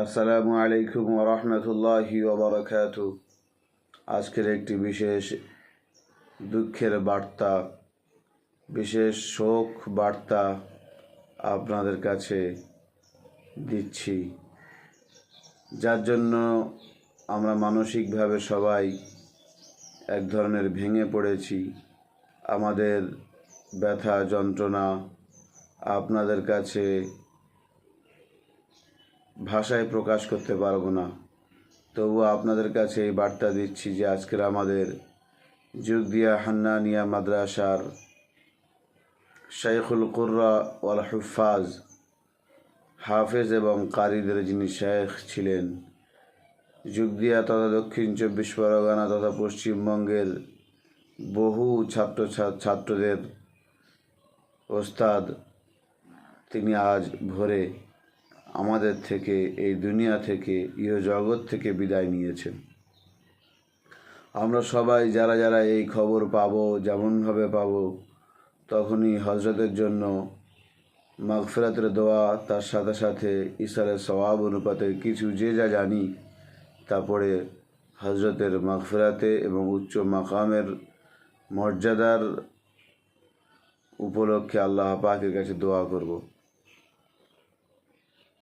আসসালামু আলাইকুম ওরহমতুল্লাহি ওবরাকাত আজকের একটি বিশেষ দুঃখের বার্তা, বিশেষ শোক বার্তা আপনাদের কাছে দিচ্ছি। যার জন্য আমরা মানসিকভাবে সবাই এক ধরনের ভেঙে পড়েছি। আমাদের ব্যথা যন্ত্রণা আপনাদের কাছে ভাষায় প্রকাশ করতে পারব না। তবুও আপনাদের কাছে এই বার্তা দিচ্ছি যে আজকের আমাদের যুগদিয়া হান্নানিয়া মাদ্রাসার শাইখুল কুর্রা ওয়াল হুফাজ হাফেজ এবং কারিদের যিনি শেখ ছিলেন, যুগদিয়া তথা দক্ষিণ চব্বিশ পরগনা তথা পশ্চিমবঙ্গের বহু ছাত্র ছাত্রদের ওস্তাদ তিনি আজ ভোরে আমাদের থেকে, এই দুনিয়া থেকে ইহ জগৎ থেকে বিদায় নিয়েছেন। আমরা সবাই যারা যারা এই খবর পাবো, যেমনভাবে পাবো, তখনই হজরতের জন্য মাগফিরাতের দোয়া, তার সাথে সাথে ঈশ্বরের স্বভাব অনুপাতে কিছু যে যা জানি তারপরে হজরতের মাগফিরাতে এবং উচ্চ মাকামের মর্যাদার উপলক্ষে আল্লাহ পাকের কাছে দোয়া করব।